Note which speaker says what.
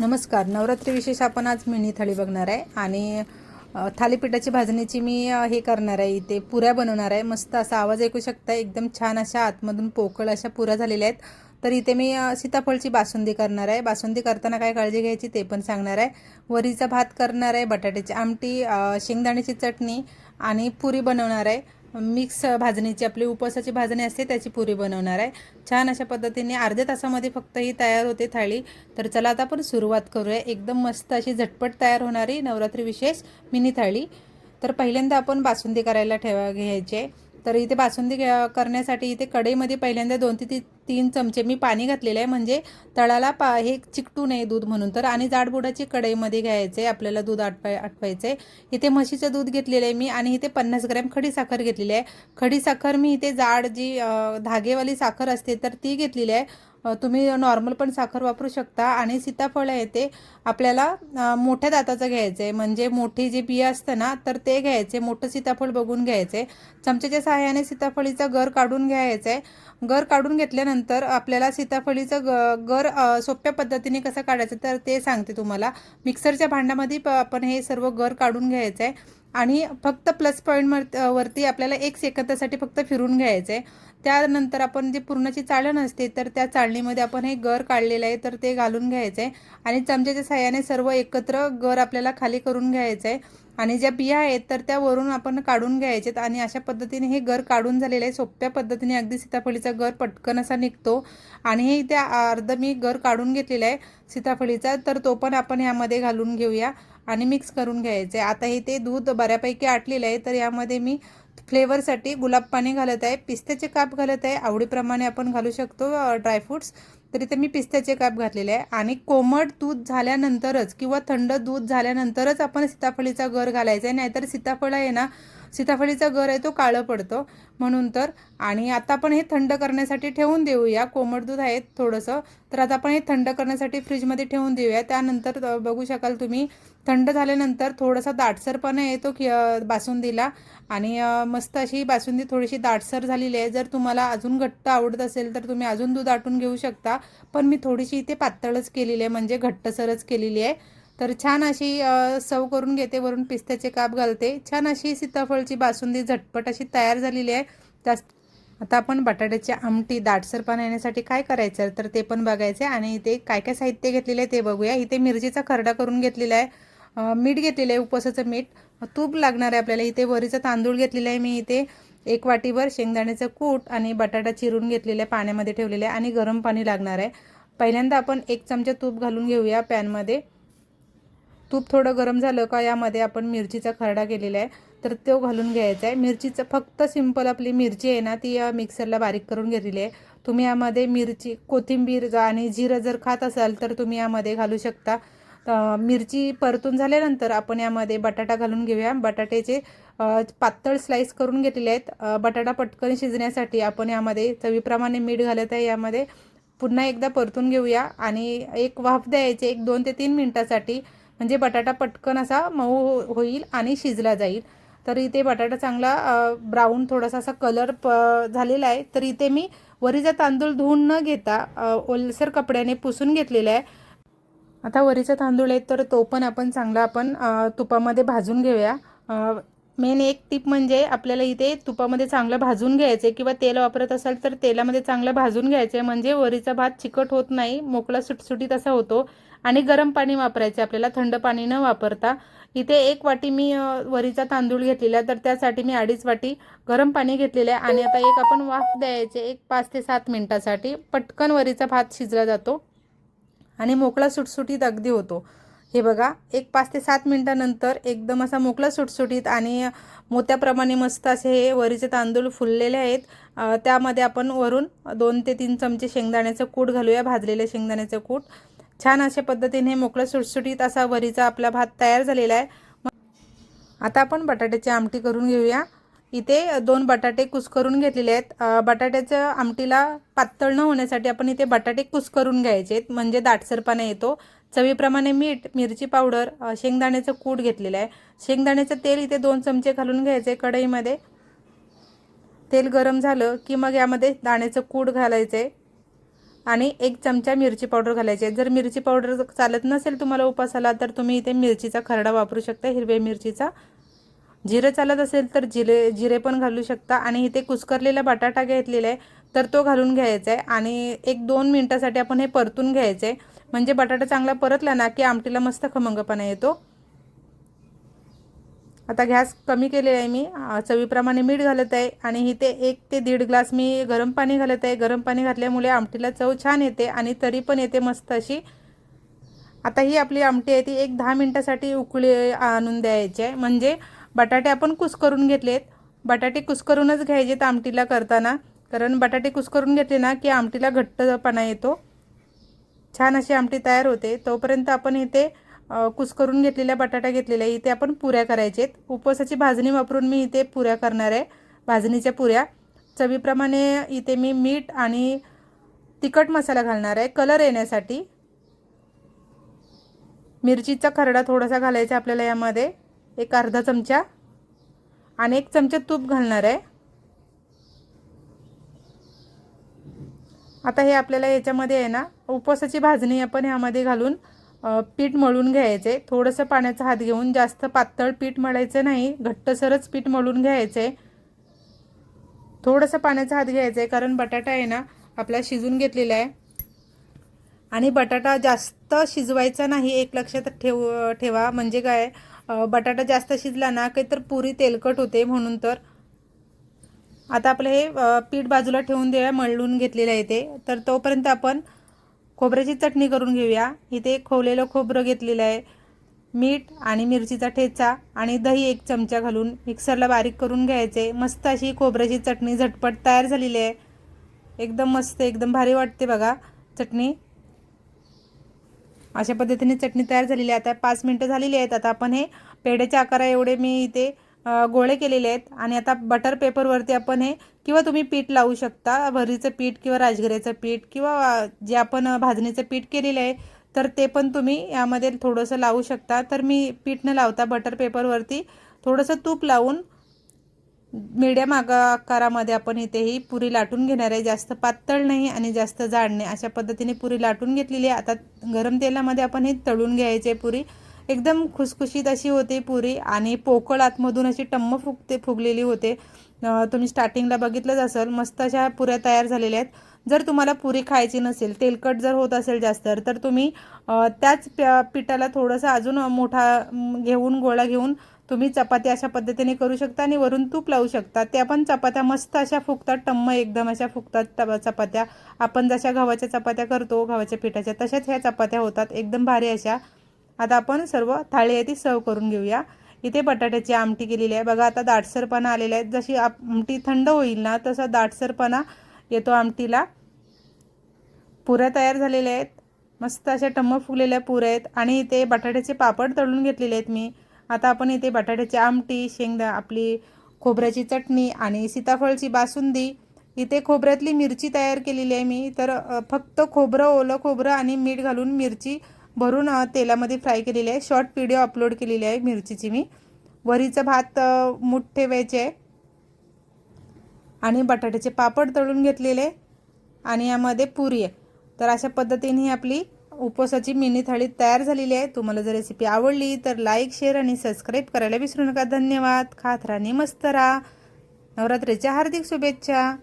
Speaker 1: नमस्कार. नवरात्री विशेष आपण आज मिनी थाळी बघणार आहे आणि थालीपीठाची भाजणीची मी हे करणार आहे. इथे पुऱ्या बनवणार आहे. मस्त असा आवाज ऐकू शकता एकदम छान अशा आतमधून पोकळ अशा पुऱ्या झालेल्या आहेत. तर इथे मी सीताफळची बासुंदी करणार आहे. बासुंदी करताना काय काळजी घ्यायची ते पण सांगणार आहे. वरीचा भात करणार आहे. बटाट्याची आमटी शेंगदाण्याची चटणी आणि पुरी बनवणार आहे. मिक्स भाजणीची आपली उपवासाची भाजणी असते त्याची पुरी बनवणार आहे. छान अशा पद्धतीने अर्ध्या तासामध्ये फक्त ही तयार होते थाळी. तर चला आता आपण सुरुवात करूया. एकदम मस्त अशी झटपट तयार होणारी नवरात्री विशेष मिनी थाळी. तर पहिल्यांदा आपण बासुंदी करायला ठेवा घ्यायची. आहे तर इथे बासुंदी करण्यासाठी इथे कढईमध्ये पहिल्यांदा दोन ते तीन चमचे मी पाणी घातलेलं आहे. म्हणजे तळाला पा हे चिकटू नये दूध म्हणून. तर आणि जाडबुडाची कढईमध्ये घ्यायचं आहे आपल्याला दूध आटवाय आटवायचं आहे इथे म्हशीचं दूध घेतलेलं आहे मी आणि इथे पन्नास ग्रॅम खडी साखर घेतलेली आहे. खडी साखर मी इथे जाड जी धागेवाली साखर असते तर ती घेतलेली आहे. तुम्ही नॉर्मल पण साखर वापरू शकता आणि सीताफळ आहे ते आपल्याला मोठ्या दाताचं घ्यायचं आहे म्हणजे मोठी जे बिया असतं ना तर ते घ्यायचे. मोठं सीताफळ बघून घ्यायचे. चमच्याच्या सहाय्याने सीताफळीचा गर काढून घ्यायचं आहे गर काढून घेतल्यानंतर आपल्याला सीताफळीचं ग गर सोप्या पद्धतीने कसं काढायचं तर ते सांगते तुम्हाला. मिक्सरच्या भांड्यामध्ये प आपण हे सर्व गर काढून घ्यायचं आहे आणि फक्त प्लस पॉईंट वरती आपल्याला एक सेकंदासाठी फक्त फिरून घ्यायचं आहे त्यानंतर आपण जे पूर्णाची चाळण असते तर त्या चाळणीमध्ये आपण हे गर काढलेलं आहे तर ते घालून घ्यायचं आहे आणि चमच्याच्या साह्याने सर्व एकत्र गर आपल्याला खाली करून घ्यायचं आहे आणि ज्या बिया आहेत तर त्या वरून आपण काढून घ्यायचेत. आणि अशा पद्धतीने हे गर काढून झालेलं आहे. सोप्या पद्धतीने अगदी सीताफळीचा गर पटकन असा निघतो. आणि हे त्या अर्ध मी गर काढून घेतलेला आहे सीताफळीचा. तर तो पण आपण ह्यामध्ये घालून घेऊया. आणि मिक्स करून घ्यायचे. आता हे ते दूध बऱ्यापैकी आटलेलं आहे तर यामध्ये मी फ्लेवरसाठी गुलाब पाणी घालत आहे पिस्त्याचे काप घालत आहे. आवडीप्रमाणे आपण घालू शकतो ड्रायफ्रूट्स तर इथे मी पिस्त्याचे काप घातलेले आहे. आणि कोमट दूध झाल्यानंतरच किंवा थंड दूध झाल्यानंतरच आपण सीताफळीचा गर घालायचा आहे. नाहीतर सीताफळ आहे ना सीताफळीचा गर आहे तो काळं पडतो. म्हणून तर आणि आता आपण हे थंड करण्यासाठी ठेवून देऊया. कोमट दूध आहे थोडंसं. तर आता आपण हे थंड करण्यासाठी फ्रीजमध्ये ठेवून देऊया. त्यानंतर बघू शकाल तुम्ही थंड झाल्यानंतर थोडासा दाटसरपणा येतो की बासुंदीला. आणि मस्त अशी बासुंदी थोडीशी दाटसर झालेली आहे. जर तुम्हाला अजून घट्ट आवडत असेल तर तुम्ही अजून दूध आटून घेऊ शकता. पण मी थोडीशी इथे पातळच केलेली आहे. म्हणजे घट्टसरच केलेली आहे. तर छान अशी सव करून घेते वरून पिस्त्याचे काप घालते. छान अशी सीताफळची बासुंदी झटपट अशी तयार झालेली आहे. जास्त आता आपण बटाट्याची आमटी दाटसरपणा येण्यासाठी काय करायचं तर ते पण बघायचं. आहे आणि इथे काय काय साहित्य घेतलेलं आहे ते बघूया. इथे मिरचीचा खरडा करून घेतलेला आहे. मीठ घेतलेलं आहे उपवासाचं मीठ. तूप लागणार आहे आपल्याला. इथे वरीचा तांदूळ घेतलेला आहे मी इथे. एक वाटीभर शेंगदाण्याचं कूट आणि बटाटा चिरून घेतलेला आहे पाण्यामध्ये ठेवलेलं आहे. आणि गरम पाणी लागणार आहे. पहिल्यांदा आपण एक चमचा तूप घालून घेऊया पॅनमध्ये. तूप थोडं गरम झालं का यामध्ये आपण मिरचीचा खरडा केलेला आहे तर तो घालून घ्यायचा आहे. मिरचीचं फक्त सिंपल आपली मिरची आहे ना ती मिक्सरला बारीक करून घेतलेली आहे. तुम्ही यामध्ये मिरची कोथिंबीर आणि जिरं जर खात असाल तर तुम्ही यामध्ये घालू शकता. मिरची परतून झाल्यानंतर आपण यामध्ये बटाटा घालून घेऊया. बटाट्याचे पातळ स्लाईस करून घेतलेले आहेत. बटाटा पटकन शिजण्यासाठी आपण यामध्ये चवीप्रमाणे मीठ घालत आहे. यामध्ये पुन्हा एकदा परतून घेऊया आणि एक वाफ द्यायचे एक दोन ते तीन मिनटासाठी. म्हणजे बटाटा पटकन असा मऊ हो- होईल आणि शिजला जाईल. तर इथे बटाटा चांगला ब्राऊन थोडासा असा कलर प झालेला आहे. तर इथे मी वरीचा तांदूळ धुवून न घेता ओलसर कपड्याने पुसून घेतलेला आहे. आता वरीचा तांदूळ आहे तर तो पण आपण चांगला आपण तुपामध्ये भाजून घेऊया. मेन एक टिप म्हणजे आपल्याला इथे तुपामध्ये चांगलं भाजून घ्यायचं आहे किंवा तेल वापरत असाल तर तेलामध्ये चांगलं भाजून घ्यायचं आहे म्हणजे वरीचा भात चिकट होत नाही मोकळा सुटसुटीत असा होतो. आणि गरम पाणी वापरायचे. आपल्याला थंड पाणी न वापरता इथे एक वाटी मी वरीचा तांदूळ घेतलेला आहे, तर त्यासाठी मी अडीच वाटी गरम पाणी घेतलेलं आहे. आणि आता एक आपण वाफ द्यायचे एक पाच ते सात मिनटासाठी. पटकन वरीचा भात शिजला जातो. आणि मोकळा सुटसुटीत अगदी होतो. हे बघा एक पाच ते सात मिनटानंतर एकदम असा मोकळा सुटसुटीत आणि मोत्याप्रमाणे मस्त असे हे वरीचे तांदूळ फुललेले आहेत. त्यामध्ये आपण वरून दोन ते तीन चमचे शेंगदाण्याचं कूट घालूया. भाजलेलं शेंगदाण्याचं कूट. छान अशा पद्धतीने मोकळं सुटसुटीत असा वरीचा आपला भात तयार झालेला आहे. आता आपण बटाट्याची आमटी करून घेऊया. इथे दोन बटाटे कुस्करून घेतलेले आहेत. बटाट्याचं बटाट्याच्या आमटीला पातळ न होण्यासाठी आपण इथे बटाटे कुस्करून घ्यायचे आहेत. म्हणजे दाटसरपणा येतो. चवीप्रमाणे मीठ मिरची पावडर शेंगदाण्याचं कूट घेतलेलं आहे. शेंगदाण्याचं तेल इथे दोन चमचे घालून घ्यायचे कढईमध्ये. तेल गरम झालं की मग यामध्ये दाण्याचं कूट घालायचं आहे आणि एक चमचा मिरची पावडर घालायची आहे. जर मिरची पावडर चालत नसेल तुम्हाला उपासाला तर तुम्ही इथे मिरचीचा खरडा वापरू शकता हिरव्या मिरचीचा. जिरे चालत असेल तर जिरे जिरे पण घालू शकता. आणि इथे कुस्करलेला बटाटा घेतलेला आहे तर तो घालून घ्यायचा आहे. आणि एक दोन मिनटासाठी आपण हे परतून घ्यायचं आहे. म्हणजे बटाटा चांगला परतला ना की आमटीला मस्त खमंगपणा येतो. आता गॅस कमी केलेला आहे मी. चवीप्रमाणे मीठ घालत आहे आणि इथे एक ते दीड ग्लास मी गरम पाणी घालत आहे. गरम पाणी घातल्यामुळे आमटीला चव छान येते आणि तरी पण येते मस्त अशी. आता ही आपली आमटी आहे ती एक दहा मिनटासाठी उकळी आणून द्यायची आहे. म्हणजे बटाटे आपण कुस्करून घेतलेत. बटाटे कुस्करूनच घ्यायचेत आमटीला करताना. कारण बटाटे कुस्करून घेतले ना की आमटीला घट्टपणा येतो. छान अशी आमटी तयार होते. तोपर्यंत आपण इथे कुस्करून घेतलेल्या बटाटा घेतलेल्या इथे आपण पुऱ्या करायचेत उपवासाची भाजणी वापरून मी इथे पुऱ्या करणार आहे. भाजणीच्या पुऱ्या. चवीप्रमाणे इथे मी मीठ आणि तिखट मसाला घालणार आहे. कलर येण्यासाठी. मिरचीचा खरडा थोडासा घालायचा आपल्याला यामध्ये. एक अर्धा चमचा. आणि एक चमचा तूप घालणार आहे. आता हे आपल्याला याच्यामध्ये आहे ना उपवासाची भाजणी आपण ह्यामध्ये घालून पीठ मळून घ्यायचे. थोडंसं पाण्याचा हात घेऊन जास्त पातळ पीठ मळायचं नाही. घट्टसरच पीठ मळून घ्यायचं. आहे थोडंसं पाण्याचा हात घ्यायचा आहे कारण बटाटा आहे ना आपला शिजून घेतलेला आहे. आणि बटाटा जास्त शिजवायचा नाही एक लक्षात ठेव ठेवा. म्हणजे काय बटाटा जास्त शिजला ना काही तर पुरी तेलकट होते म्हणून तर. आता आपलं हे पीठ बाजूला ठेवून देऊया मळून घेतलेलं आहे ते. तर तोपर्यंत आपण खोबऱ्याची चटणी करून घेऊया. इथे खोवलेलं खोबरं घेतलेलं आहे. मीठ आणि मिरचीचा ठेचा आणि दही एक चमचा घालून मिक्सरला बारीक करून घ्यायचे. मस्त अशी खोबऱ्याची चटणी झटपट तयार झालेली आहे. एकदम मस्त एकदम भारी वाटते बघा चटणी. अशा पद्धतीने चटणी तयार झालेली आहे. आता पाच मिनटं झालेली आहेत. आता आपण हे पेढ्याच्या आकारा एवढे मी इथे गोळे केलेले आहेत. आणि आता बटर पेपरवरती आपण हे किंवा तुम्ही पीठ लावू शकता. भरीचं पीठ किंवा राजगिऱ्याचं पीठ किंवा जे आपण भाजणीचं पीठ केलेलं आहे तर ते पण तुम्ही यामध्ये थोडंसं लावू शकता. तर मी पीठ न लावता बटर पेपरवरती थोडंसं तूप लावून मीडियम आकारामध्ये आपण इथे ही पुरी लाटून घेणार आहे. जास्त पातळ नाही आणि जास्त जाड नाही. अशा पद्धतीने पुरी लाटून घेतलेली आहे. आता गरम तेलामध्ये आपण हे तळून घ्यायचे पुरी. एकदम खुसखुशीत अशी होते पुरी आणि पोकळ आतमधून अशी टम्म फुगते फुगलेली होते. तुम्ही स्टार्टिंगला बघितलंच असेल मस्त अशा पुऱ्या तयार झालेल्या आहेत. जर तुम्हाला पुरी खायची नसेल तेलकट जर होत असेल जास्त तर तुम्ही त्याच प्या- पिठाला थोडंसं अजून मोठा घेऊन गोळा घेऊन तुम्ही चपात्या अशा पद्धतीने करू शकता आणि वरून तूप लावू शकता. त्या पण चपात्या मस्त अशा फुगतात टम्म एकदम अशा फुगतात चपात्या. आपण जशा गव्हाच्या चपात्या करतो गव्हाच्या पिठाच्या तशाच ह्या चपात्या होतात. एकदम भारी अशा. आता आपण सर्व थाळी आहे ती सर्व करून घेऊया. इथे बटाट्याची आमटी केलेली आहे. बघा आता दाटसरपणा आलेला आहे. जशी आमटी थंड होईल ना तसा दाटसरपणा येतो आमटीला. पुऱ्या तयार झालेल्या आहेत. मस्त अशा टम्म फुगलेल्या पुऱ्या आहेत. आणि इथे बटाट्याचे पापड तळून घेतलेले आहेत मी. आता आपण इथे बटाट्याची आमटी शेंगदा आपली खोबऱ्याची चटणी आणि सीताफळची बासुंदी. इथे खोबऱ्यातली मिरची तयार केलेली आहे मी. तर फक्त खोबरं ओलं खोबरं आणि मीठ घालून मिरची भरून तेलामध्ये फ्राय केलेली आहे. शॉर्ट व्हिडिओ अपलोड केलेली आहे मिरचीची मी. वरीचं भात मूठ ठेवायचे आहे. आणि बटाट्याचे पापड तळून घेतलेले आणि यामध्ये पुरी आहे. तर अशा पद्धतीने ही आपली उपवासाची मिनी थाळी तयार झालेली आहे. तुम्हाला जर रेसिपी आवडली तर लाईक शेअर आणि सबस्क्राईब करायला विसरू नका. धन्यवाद. खात राहा मस्त राहा. नवरात्रीच्या हार्दिक शुभेच्छा.